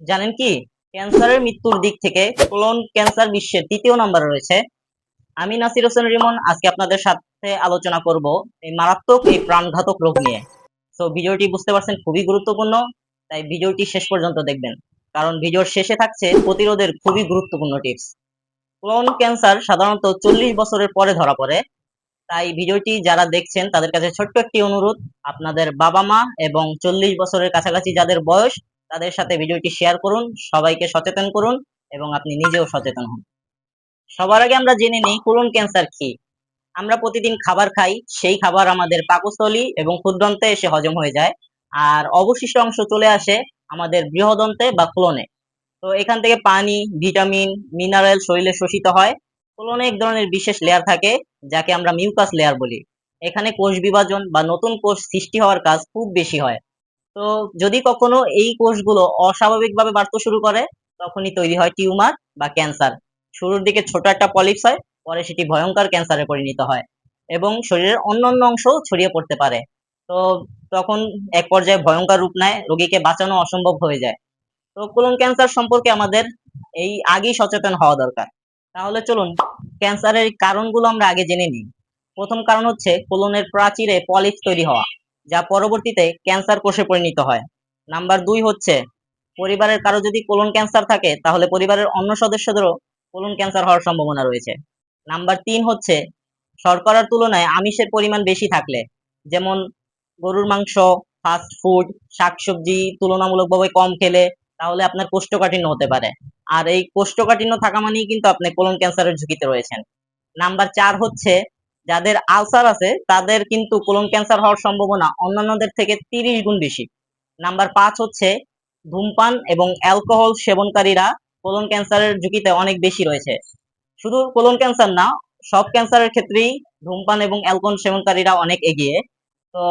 জানেন কি? ক্যান্সারের মৃত্যুর দিক থেকে কোলন ক্যান্সার বিশ্বের তৃতীয় নম্বরে রয়েছে। আমি নাসির হোসেন রিমন, আজকে আপনাদের সাথে আলোচনা করব এই মারাত্মক, এই প্রাণঘাতক রোগ নিয়ে। তো ভিডিওটি বুঝতে পারছেন খুবই গুরুত্বপূর্ণ, তাই ভিডিওটি শেষ পর্যন্ত দেখবেন। কারণ ভিডিওর শেষে থাকছে প্রতিরোধের খুবই গুরুত্বপূর্ণ টিপস। কোলন ক্যান্সার সাধারণত চল্লিশ বছরের পরে ধরা পড়ে, তাই ভিডিওটি যারা দেখছেন, তাদের কাছে ছোট্ট একটি অনুরোধ, আপনাদের বাবা মা এবং চল্লিশ বছরের কাছাকাছি যাদের বয়স তাদের সাথে ভিডিওটি শেয়ার করুন, সবাইকে সচেতন করুন এবং আপনি নিজেও সচেতন হন। সবার আগে আমরা জেনে নিই কোলন ক্যান্সার কি। আমরা প্রতিদিন খাবার খাই, সেই খাবার আমাদের পাকস্থলী এবং ক্ষুদ্রন্তে এসে হজম হয়ে যায় আর অবশিষ্ট অংশ চলে আসে আমাদের বৃহদন্তে বা কোলনে তো এখান থেকে পানি, ভিটামিন মিনারেল শরীরে শোষিত হয়। কোলনে এক ধরনের বিশেষ লেয়ার থাকে, যাকে আমরা মিউকাস লেয়ার বলি। এখানে কোষ বিভাজন বা নতুন কোষ সৃষ্টি হওয়ার কাজ খুব বেশি হয়। তো যদি কখনো এই কোষগুলো অস্বাভাবিকভাবে বাড়তে শুরু করে, তখনই তৈরি হয় টিউমার বা ক্যান্সার। শুরুর দিকে ছোট একটা পলিপস হয়, পরে সেটি ভয়ঙ্কর ক্যান্সারে পরিণত হয় এবং শরীরের অন্যান্য অংশ ছড়িয়ে পড়তে পারে। তো তখন এক পর্যায়ে ভয়ঙ্কর রূপ নেয়, রোগীকে বাঁচানো অসম্ভব হয়ে যায়। তো কোলন ক্যান্সার সম্পর্কে আমাদের এই আগেই সচেতন হওয়া দরকার। তাহলে চলুন, ক্যান্সারের কারণগুলো আমরা আগে জেনে নিই। প্রথম কারণ হচ্ছে কোলনের প্রাচীরে পলিপস তৈরি হওয়া। যা পরবর্তীতে ক্যান্সার কোষে পরিণত হয়। নাম্বার দুই হচ্ছে, পরিবারের কারও যদি কোলন ক্যান্সার থাকে, তাহলে পরিবারের অন্য সদস্যদেরও কোলন ক্যান্সার হওয়ার সম্ভাবনা রয়েছে। নাম্বার তিন হচ্ছে, শর্করার তুলনায় আমিষের পরিমাণ বেশি থাকলে, যেমন গরুর মাংস ফাস্ট ফুড শাকসবজি তুলনামূলকভাবে কম খেলে তাহলে আপনার কোষ্ঠকাঠিন্য হতে পারে। আর এই কোষ্ঠকাঠিন্য থাকা মানেই কিন্তু আপনি কোলন ক্যান্সারের ঝুঁকিতে রয়েছেন। নাম্বার চার হচ্ছে যাদের আলসার আছে, তাদের কিন্তু কোলন ক্যান্সার হওয়ার সম্ভাবনা অন্যান্যদের থেকে তিরিশ গুণ বেশি। নাম্বার পাঁচ হচ্ছে ধূমপান এবং অ্যালকোহল সেবনকারীরা কোলন ক্যান্সারের ঝুঁকিতে অনেক বেশি রয়েছে। শুধু কোলন ক্যান্সার না, সব ক্যান্সারের ক্ষেত্রেই ধূমপান এবং অ্যালকোহল সেবনকারীরা অনেক এগিয়ে। তো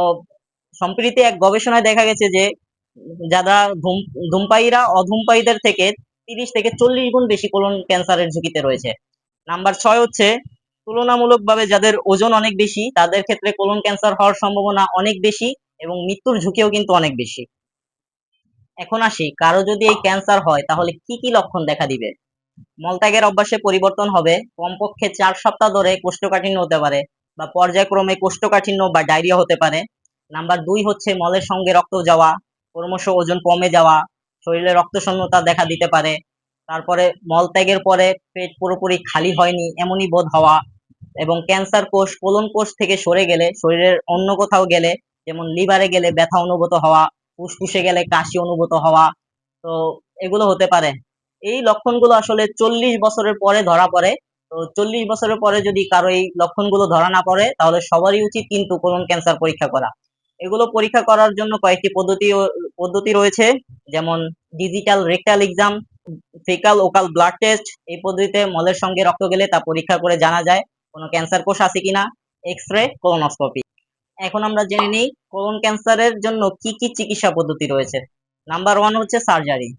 সম্প্রতি এক গবেষণায় দেখা গেছে যে যারা ধূম, ধূমপায়ীরা, অধূমপায়ীদের থেকে তিরিশ থেকে চল্লিশ গুণ বেশি কোলন ক্যান্সারের ঝুঁকিতে রয়েছে। নাম্বার ছয় হচ্ছে তুলনামূলকভাবে যাদের ওজন অনেক বেশি, তাদের ক্ষেত্রে কোলন ক্যান্সার হওয়ার সম্ভাবনা অনেক বেশি এবং মৃত্যুর ঝুঁকিও কিন্তু অনেক বেশি। এখন আসি, কারও যদি এই ক্যান্সার হয়, তাহলে কি কি লক্ষণ দেখা দিবে? মলত্যাগের অভ্যাসে পরিবর্তন হবে, কমপক্ষে চার সপ্তাহ ধরে কোষ্ঠকাঠিন্য হতে পারে বা পর্যায়ক্রমে কোষ্ঠকাঠিন্য বা ডায়রিয়া হতে পারে। নাম্বার দুই হচ্ছে মলের সঙ্গে রক্ত যাওয়া, ক্রমশ ওজন কমে যাওয়া, শরীরে রক্ত শূন্যতা দেখা দিতে পারে। তারপরে মলত্যাগের পরে পেট পুরোপুরি খালি হয়নি, এমনই বোধ হওয়া এবং ক্যান্সার কোষ কোলন কোষ থেকে সরে গেলে, শরীরের অন্য কোথাও গেলে, যেমন লিভারে গেলে ব্যথা অনুভূত হওয়া, ফুসফুসে গেলে কাশি অনুভূত হওয়া, তো এগুলো হতে পারে। এই লক্ষণগুলো আসলে চল্লিশ বছরের পরে ধরা পড়ে। তো চল্লিশ বছরের পরে যদি কারও এই লক্ষণগুলো ধরা না পড়ে, তাহলে সবারই উচিত কিন্তু কোলন ক্যান্সার পরীক্ষা করা। এগুলো পরীক্ষা করার জন্য কয়েকটি পদ্ধতি পদ্ধতি রয়েছে। যেমন digital rectal exam fecal occult blood test এই পদ্ধতিতে মলের সঙ্গে রক্ত গেলে তা পরীক্ষা করে জানা যায়। কোনো ক্যান্সার কোষ আছে কিনা? এক্স রে কোলোনোস্কোপি এখন আমরা জেনে নিই কোলন ক্যান্সারের জন্য কি কি চিকিৎসা পদ্ধতি রয়েছে? নাম্বার ওয়ান হচ্ছে সার্জারি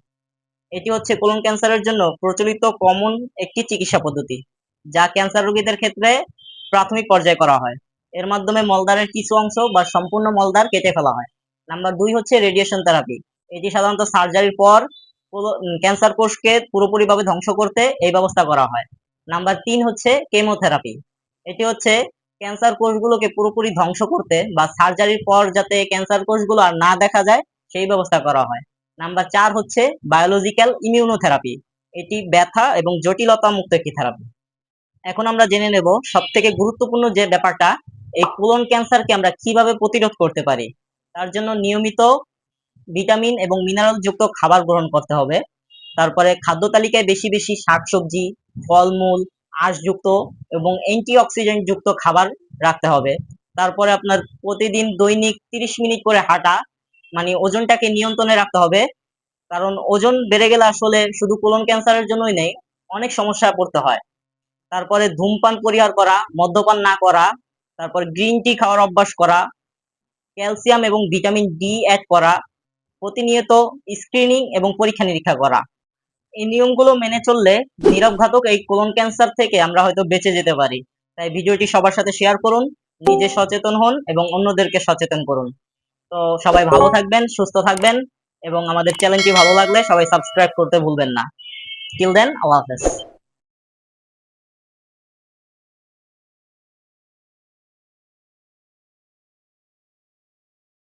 এটি হচ্ছে কোলন ক্যান্সারের জন্য প্রচলিত কমন একটি চিকিৎসা পদ্ধতি, যা ক্যান্সার রোগীদের ক্ষেত্রে প্রাথমিক পর্যায়ে করা হয়। এর মাধ্যমে মলদারের কিছু অংশ বা সম্পূর্ণ মলদার কেটে ফেলা হয়। নাম্বার দুই হচ্ছে রেডিয়েশন থেরাপি এটি সাধারণত সার্জারির পর ক্যান্সার কোষকে পুরোপুরিভাবে ধ্বংস করতে এই ব্যবস্থা করা হয়। নাম্বার তিন হচ্ছে কেমোথেরাপি এটি হচ্ছে ক্যান্সার কোষগুলোকে পুরোপুরি ধ্বংস করতে বা সার্জারির পর যাতে ক্যান্সার কোষগুলো আর না দেখা যায়, সেই ব্যবস্থা করা হয়। নাম্বার চার হচ্ছে বায়োলজিক্যাল ইমিউনোথেরাপি এটি ব্যথা এবং জটিলতা মুক্ত একটি থেরাপি এখন আমরা জেনে নেব সব থেকে গুরুত্বপূর্ণ যে ব্যাপারটা, এই কোলন ক্যান্সারকে আমরা কীভাবে প্রতিরোধ করতে পারি? তার জন্য নিয়মিত ভিটামিন এবং মিনারেল যুক্ত খাবার গ্রহণ করতে হবে। তারপরে খাদ্য তালিকায় বেশি বেশি শাকসবজি ফলমূল, আঁশযুক্ত এবং অ্যান্টিঅক্সিডেন্ট যুক্ত খাবার রাখতে হবে। তারপরে আপনার প্রতিদিন দৈনিক তিরিশ মিনিট করে হাঁটা মানে ওজনটাকে নিয়ন্ত্রণে রাখতে হবে। কারণ ওজন বেড়ে গেলে আসলে শুধু কোলন ক্যান্সারের জন্যই নেই, অনেক সমস্যায় পড়তে হয়। তারপরে ধূমপান পরিহার করা, মদ্যপান না করা, তারপর গ্রিন টি খাওয়ার অভ্যাস করা ক্যালসিয়াম এবং ভিটামিন ডি অ্যাড করা, প্রতিনিয়ত স্ক্রিনিং এবং পরীক্ষা নিরীক্ষা করা। এই নিয়মগুলো মেনে চললে নীরব ঘাতক এই কোলন ক্যান্সার থেকে আমরা হয়তো বেঁচে যেতে পারি। তাই ভিডিওটি সবার সাথে শেয়ার করুন, নিজে সচেতন হন এবং অন্যদেরকে সচেতন করুন। তো সবাই ভালো থাকবেন, সুস্থ থাকবেন এবং আমাদের চ্যানেলটি ভালো লাগলে সবাই সাবস্ক্রাইব করতে ভুলবেন না। টিল দেন আল্লাহ হাফেজ।